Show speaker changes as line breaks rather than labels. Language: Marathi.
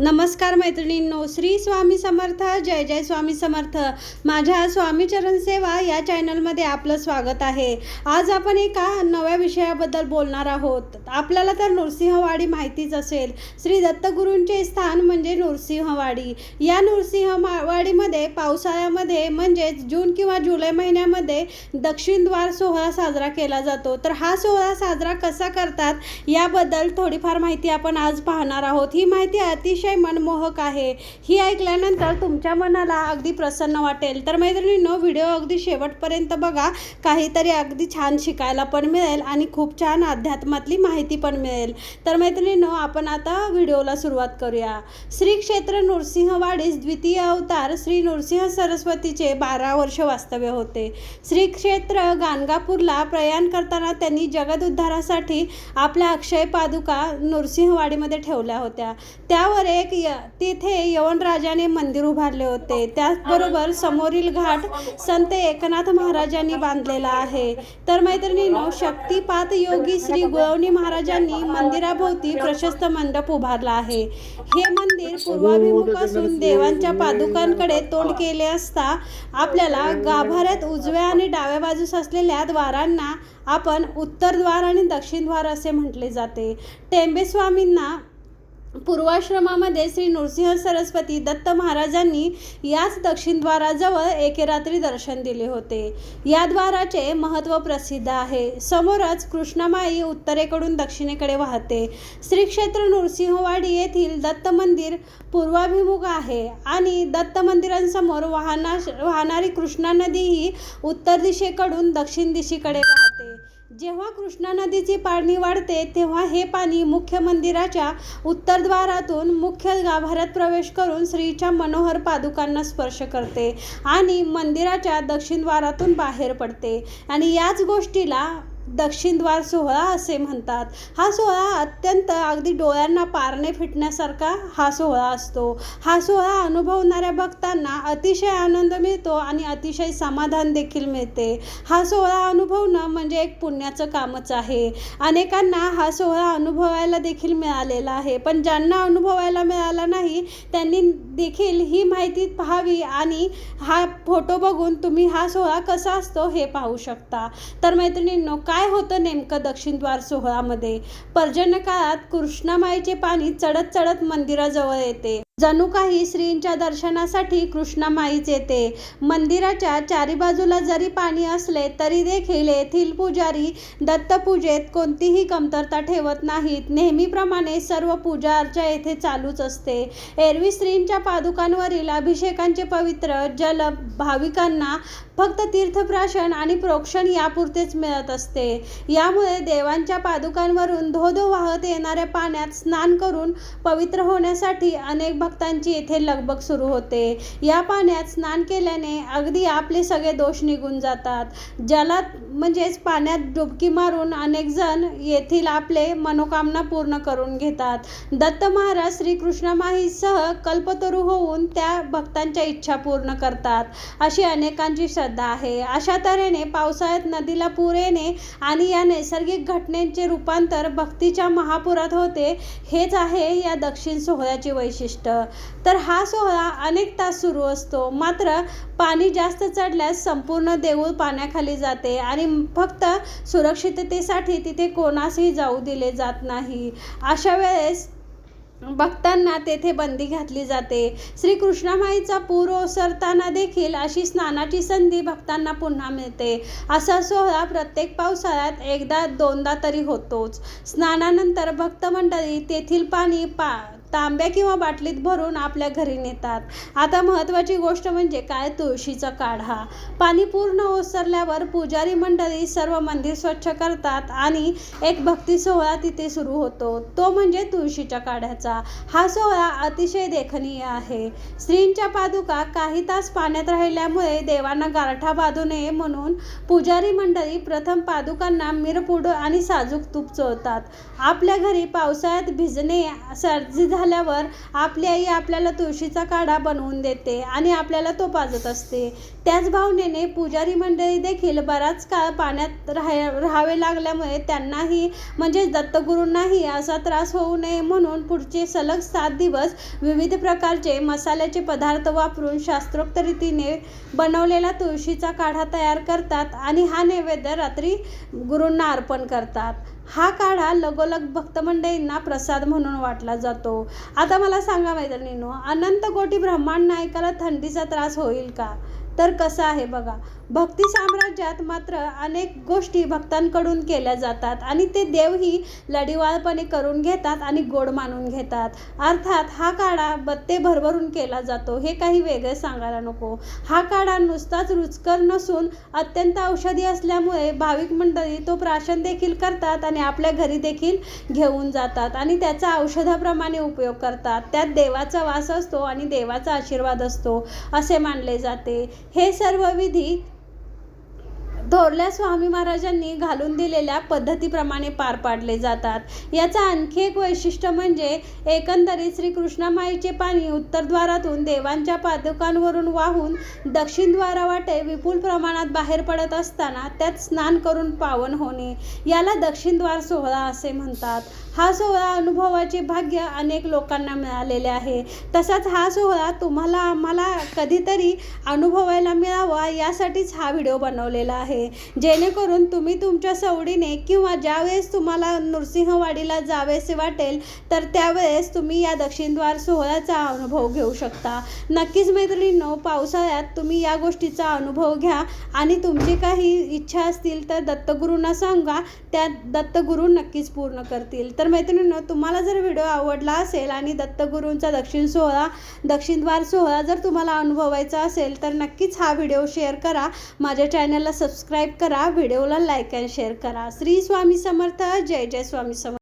नमस्कार मैत्रिणींनो श्री स्वामी समर्थ जय जय स्वामी समर्थ. माझ्या स्वामीचरण सेवा या चॅनलमध्ये आपलं स्वागत आहे. आज आपण एका नव्या विषयाबद्दल बोलणार आहोत. आपल्याला तर नृसिंहवाडी माहितीच असेल. श्री दत्तगुरूंचे स्थान म्हणजे नृसिंहवाडी. या नृसिंहवाडीमध्ये पावसाळ्यामध्ये म्हणजेच जून किंवा जुलै महिन्यामध्ये दक्षिण द्वार सोहळा साजरा केला जातो. तर हा सोहळा साजरा कसा करतात याबद्दल थोडीफार माहिती आपण आज पाहणार आहोत. ही माहिती अतिशय मनमोहक आहे. ही ऐकल्यानंतर तुमच्या मनाला अगदी प्रसन्न वाटेल. तर मैत्रिणींनो व्हिडिओ अगदी शेवटपर्यंत बघा. काहीतरी अगदी छान शिकायला पण मिळेल आणि खूप छान अध्यात्मातली माहिती पण मिळेल. तर मैत्रिणींनो आपण आता व्हिडिओला सुरुवात करूया. श्री क्षेत्र नृसिंहवाडीस द्वितीय अवतार श्री नृसिंह सरस्वतीचे बारा वर्ष वास्तव्य होते. श्री क्षेत्र गाणगापूरला प्रयाण करताना त्यांनी जगदुद्धारासाठी आपल्या अक्षय पादुका नृसिंहवाडीमध्ये ठेवल्या होत्या. त्यावर एक य तिथे यवनराजाने मंदिर उभारले होते. त्याचबरोबर समोरील घाट संत एकनाथ महाराजांनी बांधलेला आहे. तर मैत्रिणींनो शक्तिपात योगी श्री गुळवणी महाराजांनी मंदिराभोवती प्रशस्त मंडप उभारला आहे. हे मंदिर पूर्वाभिमुख असून देवांच्या पादुकांकडे तोंड केले असता आपल्याला गाभाऱ्यात उजव्या आणि डाव्या बाजूस असलेल्या द्वारांना आपण उत्तर द्वार आणि दक्षिण द्वार असे म्हटले जाते. टेंबेस्वामींना पूर्वाश्रमामध्ये श्री नृसिंह सरस्वती दत्त महाराजांनी याच दक्षिणद्वाराजवळ एके रात्री दर्शन दिले होते. या द्वाराचे महत्त्व प्रसिद्ध आहे. समोरच कृष्णामाई उत्तरेकडून दक्षिणेकडे वाहते. श्री क्षेत्र नृसिंहवाडी येथील दत्त मंदिर पूर्वाभिमुख आहे आणि दत्त मंदिरांसमोर वाहना वाहणारी कृष्णा नदी ही उत्तर दिशेकडून दक्षिण दिशेकडे वाहते. जेव्हा कृष्णा नदीची पाणी वाढते तेव्हा हे पाणी मुख्य मंदिराच्या उत्तरद्वारातून मुख्य गाभाऱ्यात प्रवेश करून श्रीच्या मनोहर पादुकांना स्पर्श करते आणि मंदिराच्या दक्षिणद्वारातून बाहेर पडते. आणि याच गोष्टीला दक्षिण द्वार सोहळा असे म्हणतात. हा सोहळा अत्यंत अगदी डोळ्यांना पारणे फिटण्यासारखा हा सोहळा असतो. हा सोहळा अनुभवणाऱ्या भक्तांना अतिशय आनंद मिळतो आणि अतिशय समाधान देखील मिळते. हा सोहळा अनुभवणं म्हणजे एक पुण्याचं कामच आहे. अनेकांना हा सोहळा अनुभवायला देखील मिळालेला आहे. पण ज्यांना अनुभवायला मिळाला नाही त्यांनी देखील ही माहिती पाहावी आणि हा फोटो बघून तुम्ही हा सोहळा कसा असतो हे पाहू शकता. तर मैत्रिणींनो काय काय होतं नेमकं दक्षिणद्वार सोहळामध्ये पर्जन्य काळात कृष्णामाईचे पाणी चढत चढत मंदिराजवळ येते. जणू काही श्रींच्या दर्शनासाठी कृष्णामाईच येते. मंदिराच्या चारी बाजूला जरी पाणी असले तरी देखील येथील पुजारी दत्तपूजेत कोणतीही कमतरता ठेवत नाहीत. नेहमीप्रमाणे सर्व पूजा अर्चा येथे चालूच असते. एरवी श्रींच्या पादुकांवरील अभिषेकांचे पवित्र जल भाविकांना फक्त तीर्थप्राशन आणि प्रोक्षण यापुरतेच मिळत असते. यामुळे देवांच्या पादुकांवरून धोधो वाहत येणाऱ्या पाण्यात स्नान करून पवित्र होण्यासाठी अनेक भक्तांची येथे लगबग सुरू होते. या पाण्यात स्नान केल्याने अगदी आपले सगळे दोष निघून जातात. जलात म्हणजेच पाण्यात डुबकी मारून अनेक जण येथील आपले मनोकामना पूर्ण करून घेतात. दत्त महाराज श्रीकृष्णमाहीसह कल्पतरू होऊन त्या भक्तांच्या इच्छा पूर्ण करतात. अशी अनेकांची श्रद्धा आहे. अशा तऱ्हेने पावसाळ्यात नदीला पूर येणे आणि या नैसर्गिक घटनेचे रूपांतर भक्तीच्या महापुरात होते हेच आहे या दक्षिण सोहळ्याचे वैशिष्ट्य. तर हा सोहळा अनेक तास सुरू असतो. मात्र पाणी जास्त चढल्यास संपूर्ण देऊळ पाण्याखाली जाते आणि फक्त सुरक्षिततेसाठी तिथे कोणासही जाऊ दिले जात नाही. अशा वेळेस भक्तांना तेथे बंदी घातली जाते. श्री कृष्णामाईचा पूर ओसरताना देखील अशी स्नानाची संधी भक्तांना पुन्हा मिळते. असा सोहळा प्रत्येक पावसाळ्यात एकदा दोनदा तरी होतोच. स्नानानंतर भक्तमंडळी तेथील पाणी पा तांब्या किंवा बाटलीत भरून आपल्या घरी नेतात. आता महत्त्वाची गोष्ट म्हणजे काय? तुळशीचा काढा. पाणी पूर्ण ओसरल्यावर पुजारी मंडळी सर्व मंदिर स्वच्छ करतात आणि एक भक्ती सोहळा तिथे सुरू होतो. तो म्हणजे तुळशीच्या काढ्याचा. हा सोहळा अतिशय देखणीय आहे. स्त्रींच्या पादुका काही तास पाण्यात राहिल्यामुळे देवांना गारठा बांधू नये म्हणून पुजारी मंडळी प्रथम पादुकांना मिरपूड आणि साजूक तूप चोळतात. आपल्या घरी पावसाळ्यात भिजणे सर्दी झाल्यावर आपली आई आपल्याला तुळशीचा काढा बनवून देते आणि आपल्याला तो पाजत असते. त्याच भावनेने पुजारी मंडळी देखील बराच काळ पाण्यात राहा राहावे लागल्यामुळे त्यांनाही म्हणजे दत्तगुरूंनाही असा त्रास होऊ नये म्हणून पुढचे सलग सात दिवस विविध प्रकारचे मसाल्याचे पदार्थ वापरून शास्त्रोक्त रीतीने बनवलेला तुळशीचा काढा तयार करतात आणि हा नैवेद्य रात्री गुरूंना अर्पण करतात. हा काढा लगोलग भक्तमंडळींना प्रसाद म्हणून वाटला जातो. आता मला सांगा मैत्रिणींनो अनंत कोटी ब्रह्मांड नायकाला थंडीचा त्रास होईल का? तर कसं आहे बघा? भक्ती साम्राज्यात मात्र अनेक गोष्टी भक्तांकडून केल्या जातात आणि ते देवही लढीवाळपणे करून घेतात आणि गोड मानून घेतात. अर्थात हा काढा बत्ते भरभरून केला जातो. हे काही वेगळे सांगायला नको. हा काढा नुसताच रुचकर नसून अत्यंत औषधी असल्यामुळे भाविक मंडळी तो प्राशन देखील करतात आणि आपल्या घरी देखील घेऊन जातात आणि त्याचा औषधाप्रमाणे उपयोग करतात. त्यात देवाचा वास असतो आणि देवाचा आशीर्वाद असतो असे मानले जाते. हे सर्व विधी थोरल्या स्वामी महाराजांनी घालून दिलेल्या पद्धतीप्रमाणे पार पाडले जातात. याचं आणखी एक वैशिष्ट्य म्हणजे एकंदरीत श्रीकृष्णामाईचे पाणी उत्तरद्वारातून देवांच्या पादुकांवरून वाहून दक्षिणद्वारावाटे विपुल प्रमाणात बाहेर पडत असताना त्यात स्नान करून पावन होणे. याला दक्षिण द्वार सोहळा असे म्हणतात. हा सोहळा अनुभवाचे भाग्य अनेक लोकांना मिळालेले आहे. तसाच हा सोहळा तुम्हाला आम्हाला कधीतरी अनुभवायला मिळावा यासाठीच हा व्हिडिओ बनवलेला आहे. जेणेकरून तुम्ही तुमच्या सवडीने किंवा ज्यावेळेस तुम्हाला नृसिंहवाडीला जावेसे वाटेल तर त्यावेळेस तुम्ही या दक्षिणद्वार सोहळ्याचा अनुभव घेऊ शकता. नक्कीच मैत्रिणींनो पावसाळ्यात तुम्ही या गोष्टीचा अनुभव घ्या आणि तुमची काही इच्छा असतील तर दत्तगुरूंना सांगा. त्या दत्तगुरू नक्कीच पूर्ण करतील. तर तर मैत्रिणींनो तुम्हाला जर व्हिडिओ आवडला असेल आणि दत्तगुरूंचा दक्षिण सोहळा दक्षिणद्वार सोहळा जर तुम्हाला अनुभवायचा असेल तर नक्कीच हा व्हिडिओ शेअर करा. माझ्या चॅनलला सबस्क्राईब करा व्हिडिओला लाईक अँड शेअर करा. श्री स्वामी समर्थ जय जय स्वामी समर्थ.